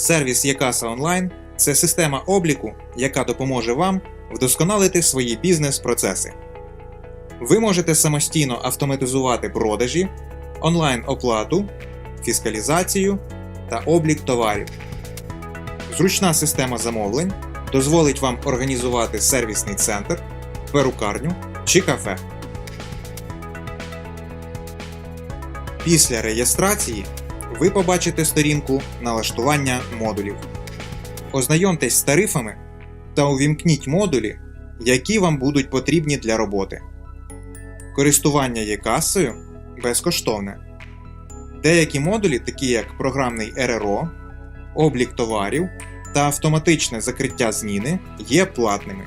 Сервіс Якаса Онлайн це система обліку, яка допоможе вам вдосконалити свої бізнес-процеси. Ви можете самостійно автоматизувати продажі, онлайн-оплату, фіскалізацію та облік товарів. Зручна система замовлень дозволить вам організувати сервісний центр, перукарню чи кафе. Після реєстрації ви побачите сторінку налаштування модулів. Ознайомтесь з тарифами та увімкніть модулі, які вам будуть потрібні для роботи. Користування є-касою безкоштовне. Деякі модулі, такі як програмний РРО, облік товарів та автоматичне закриття зміни, є платними.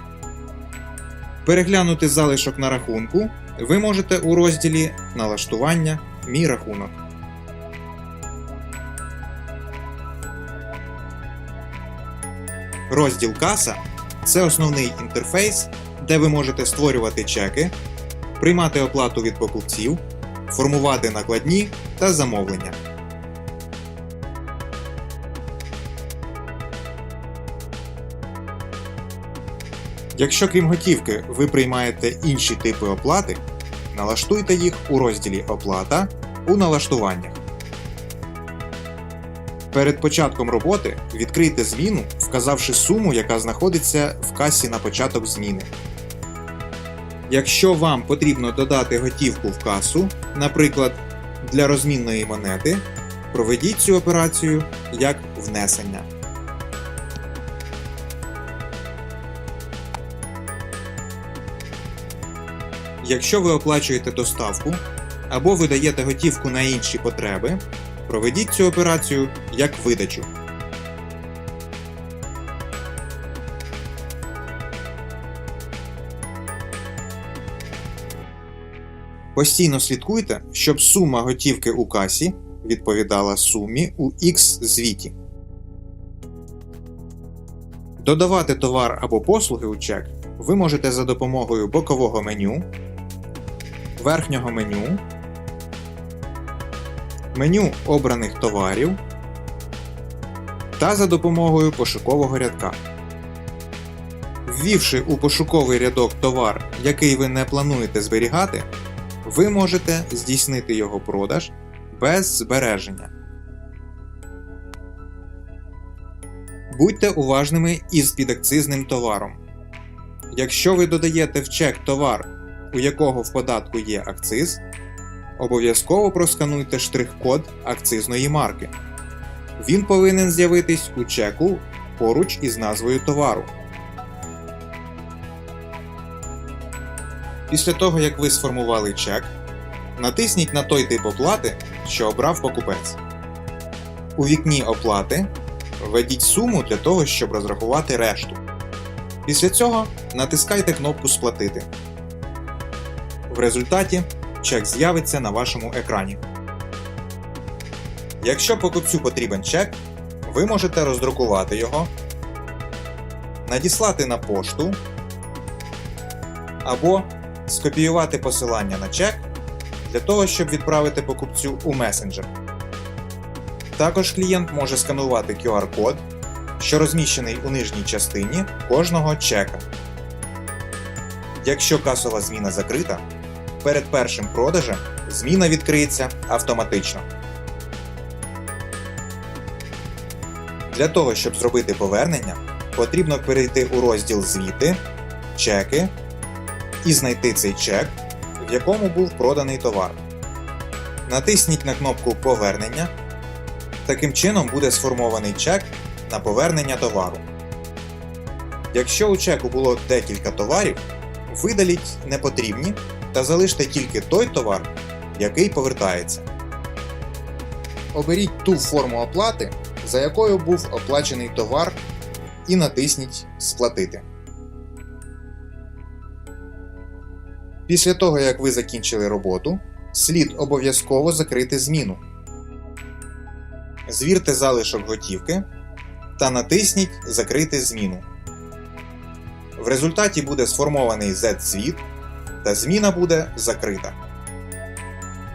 Переглянути залишок на рахунку ви можете у розділі Налаштування Мій рахунок. Розділ Каса це основний інтерфейс, де ви можете створювати чеки, приймати оплату від покупців, формувати накладні та замовлення. Якщо крім готівки ви приймаєте інші типи оплати, налаштуйте їх у розділі Оплата у налаштуваннях. Перед початком роботи відкрийте зміну, вказавши суму, яка знаходиться в касі на початок зміни. Якщо вам потрібно додати готівку в касу, наприклад, для розмінної монети, проведіть цю операцію як внесення. Якщо ви оплачуєте доставку або видаєте готівку на інші потреби, проведіть цю операцію як видачу. Постійно слідкуйте, щоб сума готівки у касі відповідала сумі у X звіті. Додавати товар або послуги у чек ви можете за допомогою бокового меню, верхнього меню, меню обраних товарів та за допомогою пошукового рядка. Ввівши у пошуковий рядок товар, який ви не плануєте зберігати, ви можете здійснити його продаж без збереження. Будьте уважними із підакцизним товаром. Якщо ви додаєте в чек товар, у якого в податку є акциз, обов'язково проскануйте штрих-код акцизної марки. Він повинен з'явитись у чеку поруч із назвою товару. Після того, як ви сформували чек, натисніть на той тип оплати, що обрав покупець. У вікні оплати введіть суму для того, щоб розрахувати решту. Після цього натискайте кнопку Сплатити. В результаті чек з'явиться на вашому екрані. Якщо покупцю потрібен чек, ви можете роздрукувати його, надіслати на пошту або скопіювати посилання на чек для того, щоб відправити покупцю у месенджер. Також клієнт може сканувати QR-код, що розміщений у нижній частині кожного чека. Якщо касова зміна закрита, перед першим продажем зміна відкриється автоматично. Для того, щоб зробити повернення, потрібно перейти у розділ Звіти, Чеки і знайти цей чек, в якому був проданий товар. Натисніть на кнопку Повернення. Таким чином буде сформований чек на повернення товару. Якщо у чеку було декілька товарів, видаліть непотрібні та залиште тільки той товар, який повертається. Оберіть ту форму оплати, за якою був оплачений товар, і натисніть Сплатити. Після того, як ви закінчили роботу, слід обов'язково закрити зміну. Звірте залишок готівки та натисніть Закрити зміну. В результаті буде сформований Z-звіт та зміна буде закрита.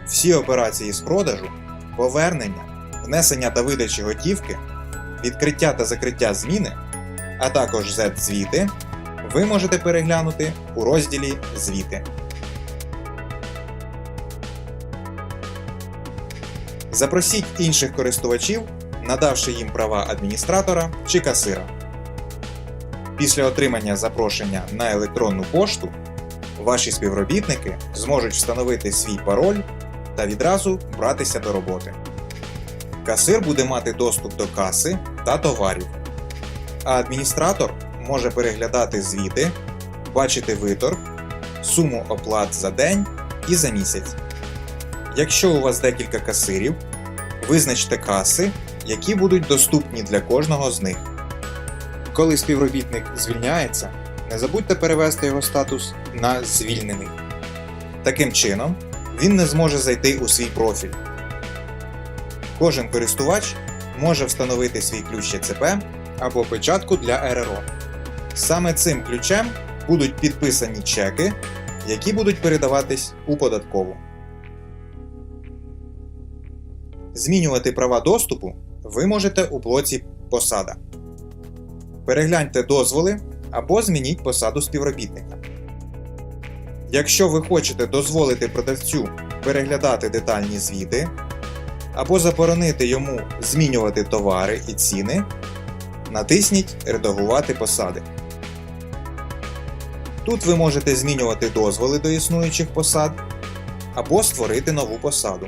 Всі операції з продажу, повернення, внесення та видачі готівки відкриття та закриття зміни, а також Z-звіти, ви можете переглянути у розділі Звіти. Запросіть інших користувачів, надавши їм права адміністратора чи касира. Після отримання запрошення на електронну пошту ваші співробітники зможуть встановити свій пароль та відразу братися до роботи. Касир буде мати доступ до каси та товарів, а адміністратор може переглядати звіти, бачити виторг, суму оплат за день і за місяць. Якщо у вас декілька касирів, визначте каси, які будуть доступні для кожного з них. Коли співробітник звільняється, не забудьте перевести його статус на звільнений. Таким чином, він не зможе зайти у свій профіль. Кожен користувач може встановити свій ключ ЄЦП або печатку для РРО. Саме цим ключем будуть підписані чеки, які будуть передаватись у податкову. Змінювати права доступу ви можете у блоці Посада. Перегляньте дозволи або змініть посаду співробітника. Якщо ви хочете дозволити продавцю переглядати детальні звіти або заборонити йому змінювати товари і ціни, натисніть Редагувати посади. Тут ви можете змінювати дозволи до існуючих посад або створити нову посаду.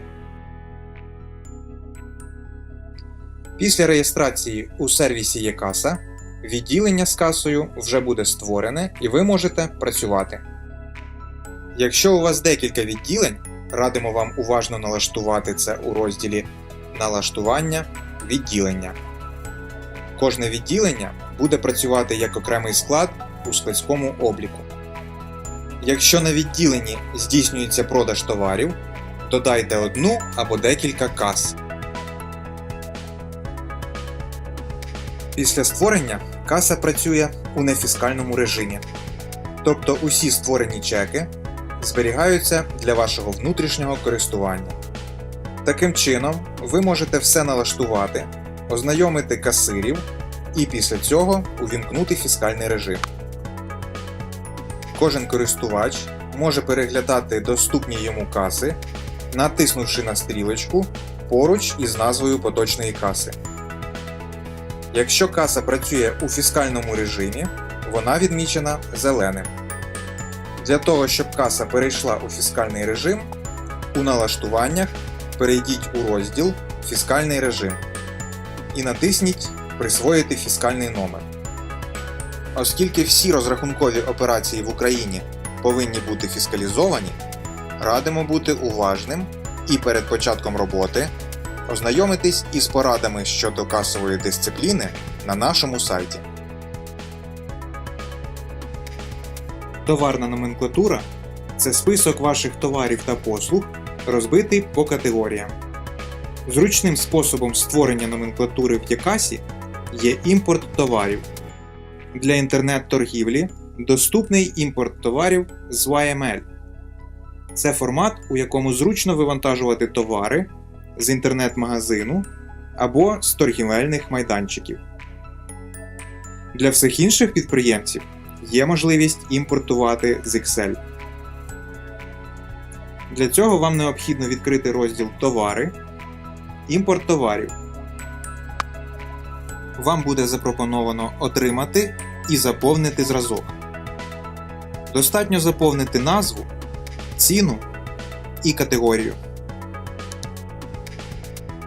Після реєстрації у сервісі ЄКаса відділення з касою вже буде створене і ви можете працювати. Якщо у вас декілька відділень, радимо вам уважно налаштувати це у розділі Налаштування відділення. Кожне відділення буде працювати як окремий склад у складському обліку. Якщо на відділенні здійснюється продаж товарів, додайте одну або декілька кас. Після створення каса працює у нефіскальному режимі. Тобто усі створені чеки зберігаються для вашого внутрішнього користування. Таким чином, ви можете все налаштувати, ознайомити касирів і після цього увімкнути фіскальний режим. Кожен користувач може переглядати доступні йому каси, натиснувши на стрілочку поруч із назвою поточної каси. Якщо каса працює у фіскальному режимі, вона відмічена зеленим. Для того, щоб каса перейшла у фіскальний режим, у налаштуваннях перейдіть у розділ Фіскальний режим і натисніть Присвоїти фіскальний номер. Оскільки всі розрахункові операції в Україні повинні бути фіскалізовані, радимо бути уважним і перед початком роботи ознайомитись із порадами щодо касової дисципліни на нашому сайті. Товарна номенклатура це список ваших товарів та послуг, розбитий по категоріям. Зручним способом створення номенклатури в Якасі є імпорт товарів. Для інтернет-торгівлі доступний імпорт товарів з YML. Це формат, у якому зручно вивантажувати товари з інтернет-магазину або з торгівельних майданчиків. Для всіх інших підприємців є можливість імпортувати з Excel. Для цього вам необхідно відкрити розділ Товари, Імпорт товарів. Вам буде запропоновано Отримати і заповнити зразок. Достатньо заповнити назву, ціну і категорію.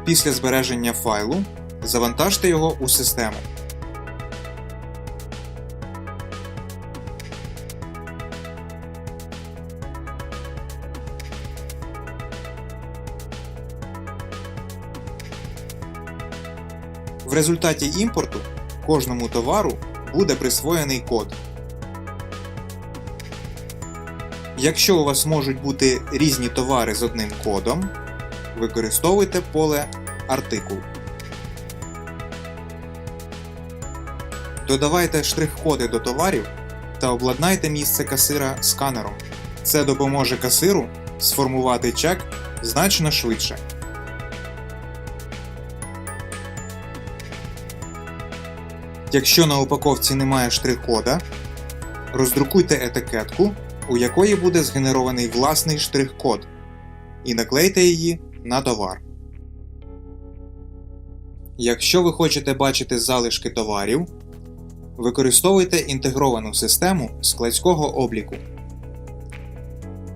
Після збереження файлу завантажте його у систему. В результаті імпорту кожному товару буде присвоєний код. Якщо у вас можуть бути різні товари з одним кодом, використовуйте поле Артикул. Додавайте штрих-коди до товарів та обладнайте місце касира сканером. Це допоможе касиру сформувати чек значно швидше. Якщо на упаковці немає штрих-кода, роздрукуйте етикетку, у якої буде згенерований власний штрих-код, і наклейте її на товар. Якщо ви хочете бачити залишки товарів, використовуйте інтегровану систему складського обліку.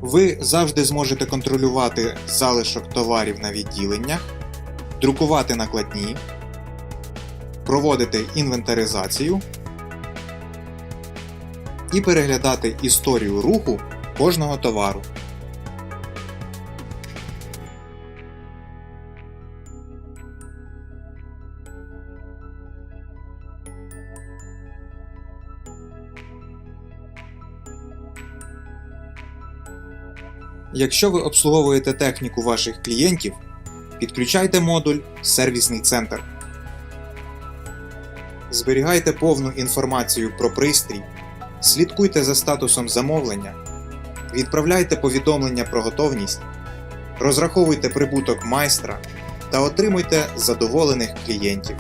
Ви завжди зможете контролювати залишок товарів на відділеннях, друкувати накладні, проводити інвентаризацію і переглядати історію руху кожного товару. Якщо ви обслуговуєте техніку ваших клієнтів, підключайте модуль Сервісний центр. Зберігайте повну інформацію про пристрій, слідкуйте за статусом замовлення, відправляйте повідомлення про готовність, розраховуйте прибуток майстра та отримуйте задоволених клієнтів.